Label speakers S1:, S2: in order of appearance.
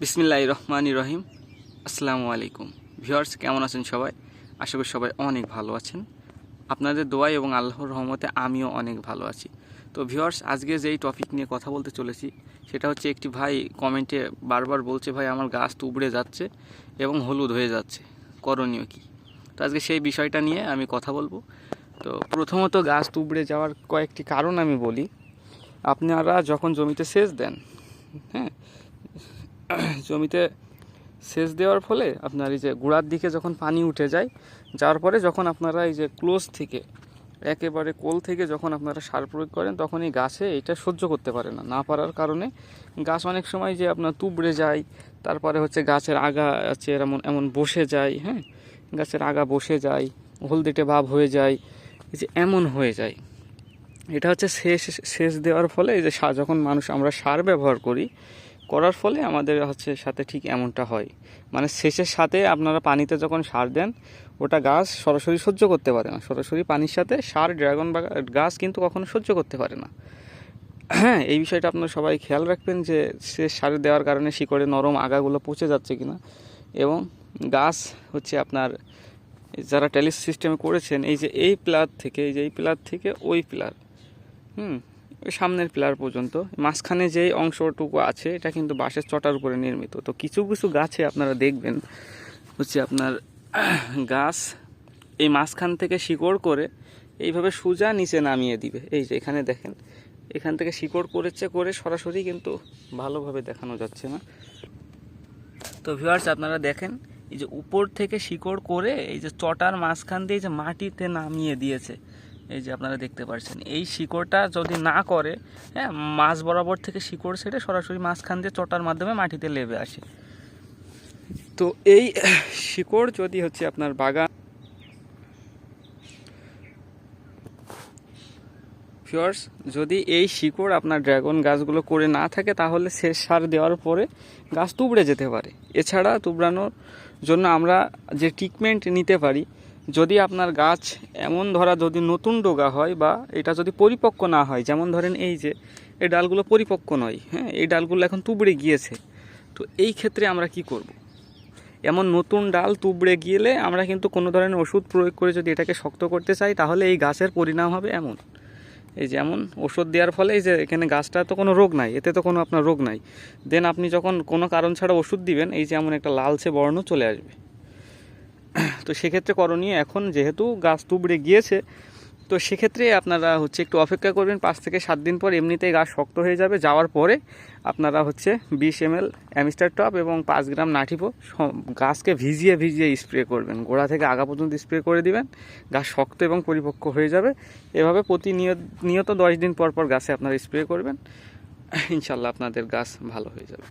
S1: বিসমিল্লাহ রহমান রহিম। আসসালামু আলাইকুম। ভিউয়ার্স, কেমন আছেন সবাই? আশা করি সবাই অনেক ভালো আছেন। আপনাদের দোয়াই এবং আল্লাহর রহমতে আমিও অনেক ভালো আছি। তো ভিউয়ার্স, আজকে যেই টপিক নিয়ে কথা বলতে চলেছি, সেটা হচ্ছে একটি ভাই কমেন্টে বারবার বলছে, ভাই, আমার গাছ তুবড়ে যাচ্ছে এবং হলুদ হয়ে যাচ্ছে। করণীয় কি? তো আজকে সেই বিষয়টা নিয়ে আমি কথা বলব। তো প্রথমত গাছ তুবড়ে যাওয়ার কয়েকটি কারণ আমি বলি। আপনারা যখন জমিতে সেচ দেন হ্যাঁ জমিতে সেচ দেওয়ার ফলে আপনার এই যে গোড়ার দিকে যখন পানি উঠে যায় যাওয়ার পরে যখন আপনারা এই যে ক্লোজ থেকে, একেবারে কোল থেকে যখন আপনারা সার প্রয়োগ করেন, তখন এই গাছে এটা সহ্য করতে পারে না। না পারার কারণে গাছ অনেক সময় যে আপনার তুবড়ে যায়, তারপরে হচ্ছে গাছের আগা আছে এমন এমন বসে যায় হ্যাঁ? গাছের আগা বসে যায়, হলদেটে ভাব হয়ে যায়, এই যে এমন হয়ে যায়। এটা হচ্ছে শেষ সেচ দেওয়ার ফলে এই যে যখন মানুষ, আমরা সার ব্যবহার করি করার ফলে আমাদের হচ্ছে সাথে ঠিক এমনটা হয়। মানে শেষের সাথে আপনারা পানিতে যখন সার দেন, ওটা গাছ সরাসরি সহ্য করতে পারে না। সরাসরি পানির সাথে সার, ড্রাগন বা গাছ কিন্তু কখনো সহ্য করতে পারে না। হ্যাঁ এই বিষয়টা আপনারা সবাই খেয়াল রাখবেন যে সে সার দেওয়ার কারণে শিকড়ে নরম আগাগুলো পচে যাচ্ছে কিনা। এবং গাছ হচ্ছে আপনার, যারা টেলিস সিস্টেমে করেছেন, এই যে এই প্লার থেকে, এই যে এই প্লার থেকে ওই প্লার, হুম সামনের পিলার পর্যন্ত। মাঝখানে যে অংশটুকু আছে, এটা কিন্তু বাঁশের চটার উপরে নির্মিত। তো কিছু কিছু গাছে আপনারা দেখবেন, হচ্ছে আপনার গাছ এই মাঝখান থেকে শিকড় করে এইভাবে সোজা নিচে নামিয়ে দিবে। এই যে এখানে দেখেন, এখান থেকে শিকড় করেছে করে সরাসরি কিন্তু ভালোভাবে দেখানো যাচ্ছে না। তো ভিউয়ার্স আপনারা দেখেন, এই যে উপর থেকে শিকড় করে এই যে চটার মাঝখান দিয়ে যে মাটিতে নামিয়ে দিয়েছে এই যে আপনারা দেখতে পাচ্ছেন এই শিকড়টা যদি না করে হ্যাঁ মাছ বরাবর থেকে শিকড় ছেড়ে সরাসরি মাঝখান দিয়ে চটার মাধ্যমে মাটিতে লেবে আসে। তো এই শিকড় যদি হচ্ছে আপনার বাগান ফিওর্স যদি এই শিকড় আপনার ড্রাগন গাছগুলো করে না থাকে, তাহলে সে সার দেওয়ার পরে গাছ তুবড়ে যেতে পারে। এছাড়া তুবড়ানোর জন্য আমরা যে ট্রিটমেন্ট নিতে পারি যদি আপনার গাছ এমন ধরা যদি নতুন ডোগা হয় বা এটা যদি পরিপক্ক না হয়, যেমন ধরেন এই যে, এই ডালগুলো পরিপক্ক নয় হ্যাঁ এই ডালগুলো এখন তুবড়ে গিয়েছে, তো এই ক্ষেত্রে আমরা কি করব। এমন নতুন ডাল তুবড়ে গিয়েলে আমরা কিন্তু কোনো ধরনের ওষুধ প্রয়োগ করে যদি এটাকে শক্ত করতে চাই, তাহলে এই গাছের পরিণাম হবে এমন। এই যেমন ওষুধ দেওয়ার ফলে এই যে এখানে গাছটা তো কোনো রোগ নাই, এতে তো কোনো আপনার রোগ নাই। দেন আপনি যখন কোনো কারণ ছাড়া ওষুধ দিবেন, এই যেমন একটা লালচে বর্ণ চলে আসবে। তো সেক্ষেত্রে করণীয় এখন যেহেতু গাছ তুবড়ে গিয়েছে, তো সেক্ষেত্রে আপনারা হচ্ছে একটু অপেক্ষা করবেন। পাঁচ থেকে সাত দিন পর এমনিতেই গাছ শক্ত হয়ে যাবে। যাওয়ার পরে আপনারা হচ্ছে বিশ এম এল অ্যামিস্টার টপ এবং পাঁচ গ্রাম নাঠিপো গাছকে ভিজিয়ে ভিজিয়ে স্প্রে করবেন। গোড়া থেকে আগা পর্যন্ত স্প্রে করে দিবেন। গাছ শক্ত এবং পরিপক্ক হয়ে যাবে। এভাবে প্রতিনিয়ত, নিয়ত দশ দিন পর পর গাছে আপনারা স্প্রে করবেন। ইনশাল্লাহ আপনাদের গাছ ভালো হয়ে যাবে।